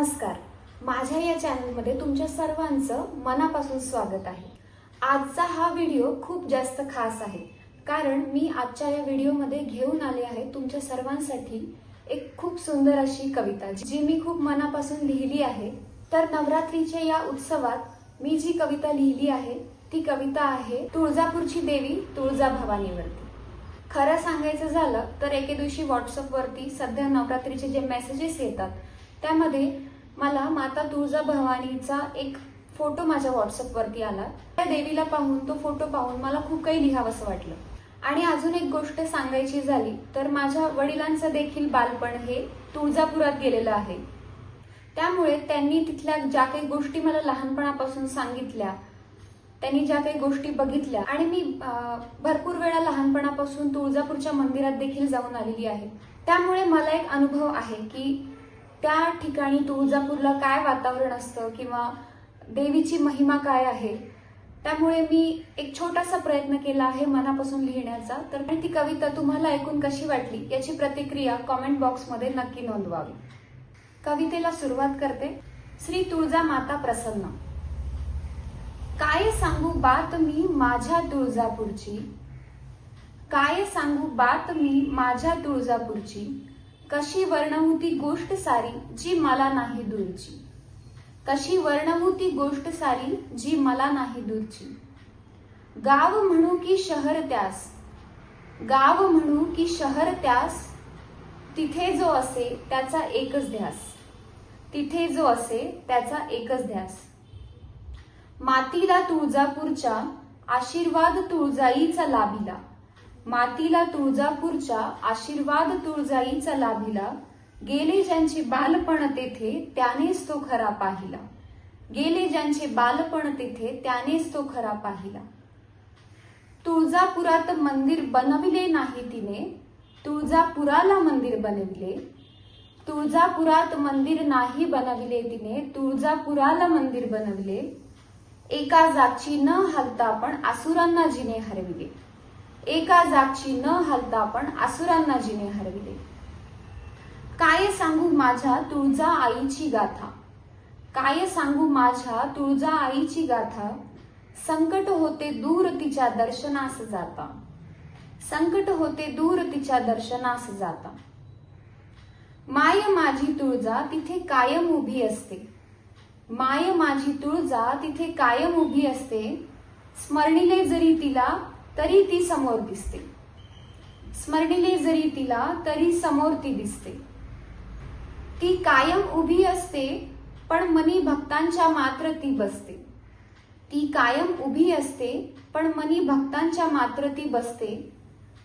नमस्कार. माझ्या या चॅनलमध्ये तुमच्या सर्वांचं मनापासून स्वागत आहे. आजचा हा व्हिडिओ खूप जास्त खास आहे. कारण मी आजच्या या व्हिडिओमध्ये घेऊन आले आहे तुमच्या सर्वांसाठी एक खूप सुंदर अशी कविता जी मी खूप मनापासून लिहिली आहे. तर नवरात्रीच्या या उत्सवात मी जी कविता लिहिली आहे ती कविता आहे तुळजापूरची देवी तुळजा भवानीवरती. खरं सांगायचं झालं तर एके दिवशी व्हॉट्सअपवरती सध्या नवरात्रीचे जे मेसेजेस येतात त्यामध्ये मला माता तुळजा भवानीचा एक फोटो माझ्या व्हॉट्सअपवरती आला. त्या देवीला पाहून तो फोटो पाहून मला खूप काही लिहावंसं वाटलं. आणि अजून एक गोष्ट सांगायची झाली तर माझ्या वडिलांचं देखील बालपण हे तुळजापुरात गेलेलं आहे. त्यामुळे त्यांनी तिथल्या ज्या काही गोष्टी मला लहानपणापासून सांगितल्या त्यांनी ज्या काही गोष्टी बघितल्या आणि मी भरपूर वेळा लहानपणापासून तुळजापूरच्या मंदिरात देखील जाऊन आलेली आहे. त्यामुळे मला एक अनुभव आहे की त्या ठिकाणी तुळजापूरला काय वातावरण असतं किंवा देवीची महिमा काय आहे? त्यामुळे मी एक छोटासा प्रयत्न केला आहे मनापासून लिहिण्याचा. तर ती कविता तुम्हाला ऐकून कशी वाटली याची प्रतिक्रिया कॉमेंट बॉक्समध्ये नक्की नोंदवावी. कवितेला सुरुवात करते. श्री तुळजा माता प्रसन्न. काय सांगू बात मी माझ्या तुळजापूरची? काय सांगू बात मी माझ्या तुळजापूरची? कशी वर्णवू ती गोष्ट सारी जी मला नाही दूरची? कशी वर्णवू ती गोष्ट सारी जी मला नाही दूरची? गाव म्हणू की शहर त्यास गाव म्हणू की शहर त्यास तिथे जो असे त्याचा एकच ध्यास तिथे जो असे त्याचा एकच ध्यास. मातीला तुळजापूरच्या आशीर्वाद तुळजाईचा लाभिला मातीला तुळजापूरच्या आशीर्वाद तुळजाईचा लाभिला. गेले ज्यांचे बालपण तेथे त्यानेच तो खरा पाहिला. गेले ज्यांचे बालपण तेथे त्यानेच तो खरा पाहिला. तुळजापुरात मंदिर बनविले नाही तिने तुळजापुराला मंदिर बनविले. तुळजापुरात मंदिर नाही बनविले तिने तुळजापुराला मंदिर बनविले. एका जागची न हलता पण आसुरांना जिने हरविले. एका जागची न हलता पण आसुरांना जिने हरविले. काय सांगू माझ्या तुळजा आईची गाथा? काय सांगू माझ्या तुळजा आईची गाथा? संकट होते दूर तिच्या दर्शनास जाता. संकट होते दूर तिच्या दर्शनास जाता. माय माझी तुळजा तिथे कायम उभी असते. माय माझी तुळजा तिथे कायम उभी असते. स्मरणिले जरी तिला तरी ती समोर दिसते. स्मरणिले जरी तिला तरी समोर ती दिसते. ती कायम उभी असते पण मनी भक्तांच्या मात्र ती बसते. ती कायम उभी असते पण मनी भक्तांच्या मात्र ती बसते.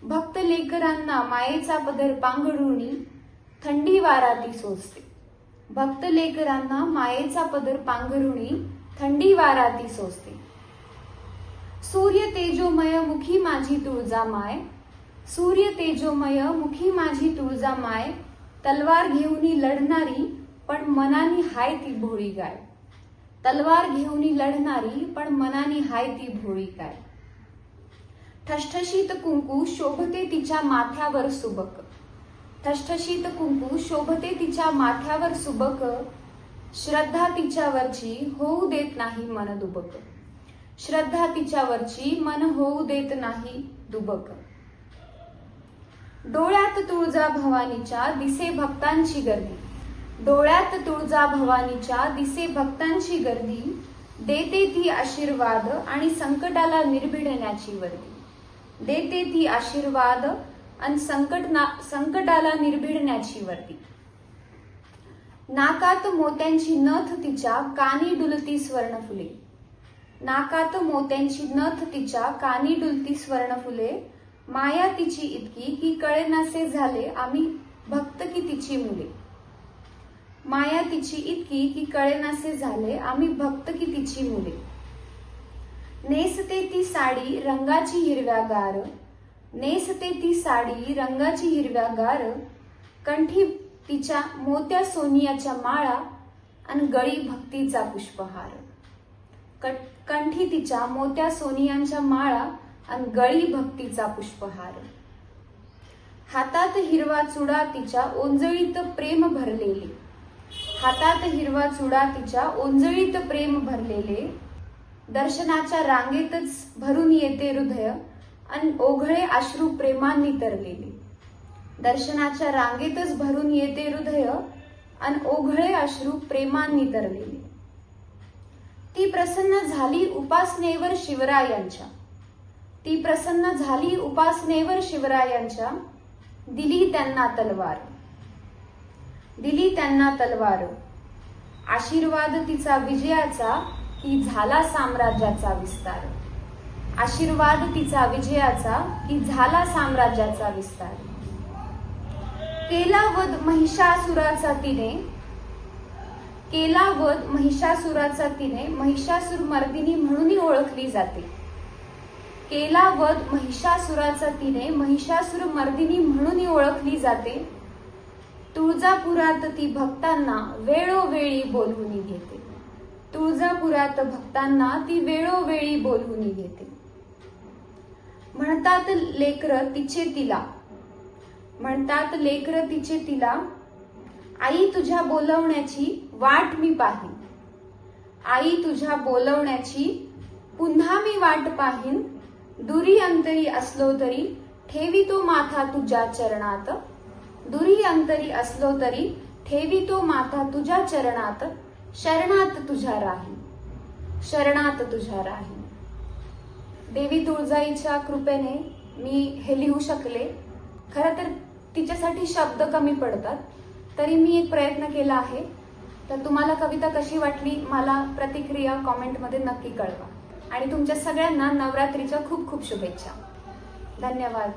भक्त लेकरांना मायेचा पदर पांघरुणी थंडी वारा ती सोसते. भक्त लेकरांना मायेचा पदर पांघरुणी थंडी वारा ती सोसते. सूर्य तेजोमय मुखी माझी तुळजा माय सूर्य तेजोमय मुखी माझी तुळजा माय तलवार घेऊनी लढणारी पण मनानी हाय ती भोळी गाय. तलवार घेऊनी लढणारी पण मनानी हाय ती भोळी गाय. ठष्ठशीत कुंकू शोभते तिच्या माथ्यावर सुबक. ठष्ठशीत कुंकू शोभते तिच्या माथ्यावर सुबक. श्रद्धा तिच्यावरची होऊ देत नाही मन दुबक. श्रद्धा तिच्यावरची मन होऊ देत नाही दुबक. डोळ्यात तुळजा भवानीच्या दिसे भक्तांची गर्दी. डोळ्यात तुळजा भवानीच्या दिसे भक्तांची गर्दी. देते ती आशीर्वाद आणि संकटाला निर्भिडण्याची वर्दी. देते ती आशीर्वाद आणि संकट संकटाला निर्भिडण्याची वर्दी. नाकात मोत्यांची नथ तिच्या कानी डुलती स्वर्ण फुले नाकात मोत्यांची नथ तिच्या कानी डुलती स्वर्ण फुले माया तिची इतकी की कळेनासे झाले आम्ही भक्त की तिची मुले. माया तिची इतकी की कळेनासे झाले आम्ही भक्त की तिची मुले. नेसते ती साडी रंगाची हिरव्यागार. नेसते ती साडी रंगाची हिरव्यागार. कंठी तिच्या मोत्या सोनियाच्या माळा आणि गळी भक्तीचा पुष्पहार. कंठी तिच्या मोत्या सोनियांच्या माळा आणि गळी भक्तीचा पुष्पहार. हातात हिरवा चुडा तिच्या ओंजळीत प्रेम भरलेले. हातात हिरवा चुडा तिच्या ओंजळीत प्रेम भरलेले. दर्शनाच्या रांगेतच भरून येते हृदय आणि ओघळे अश्रू प्रेमांनी तरलेले. दर्शनाच्या रांगेतच भरून येते हृदय आणि ओघळे अश्रू प्रेमांनी तरलेले. ती प्रसन्न झाली उपासनेवर शिवरायांच्या. ती प्रसन्न झाली उपासनेवर शिवरायांच्या. दिली त्यांना तलवार. दिली त्यांना तलवार. आशीर्वाद तिचा विजयाचा की झाला साम्राज्याचा विस्तार. आशीर्वाद तिचा विजयाचा की झाला साम्राज्याचा विस्तार. केला वध महिषासुराचा तिने केला वध महिषासुराचा तिने महिषासुर मर्दिनी म्हणूनही ओळखली जाते. केला वध महिषासुराचा तिने महिषासुर मर्दिनी म्हणूनही ओळखली जाते. तुळजापुरात ती भक्तांना वेळोवेळी बोलवून घेते. तुळजापुरात भक्तांना ती वेळोवेळी बोलवून घेते. म्हणतात लेकर तिचे तिला. म्हणतात लेकर तिचे तिला आई तुझ्या बोलवण्याची वाट मी पाहीन. आई तुझ्या बोलवण्याची पुन्हा मी वाट पाहीन. दुरी अंतरी असलो तरी ठेवी तो माथा तुझ्या चरणात. दुरी अंतरी असलो तरी ठेवी तो माथा तुझ्या चरणात. शरणात तुझ्या राही शरणात तुझ्या राही देवी तुळजाईच्या कृपेने मी हे लिहू शकले. खरं तर तिच्यासाठी शब्द कमी पडतात. तरी मी एक प्रयत्न केला आहे. तर तुम्हाला कविता कशी वाटली मला प्रतिक्रिया कॉमेंटमध्ये नक्की कळवा. आणि तुमच्या सगळ्यांना नवरात्रीच्या खूप खूप शुभेच्छा. धन्यवाद.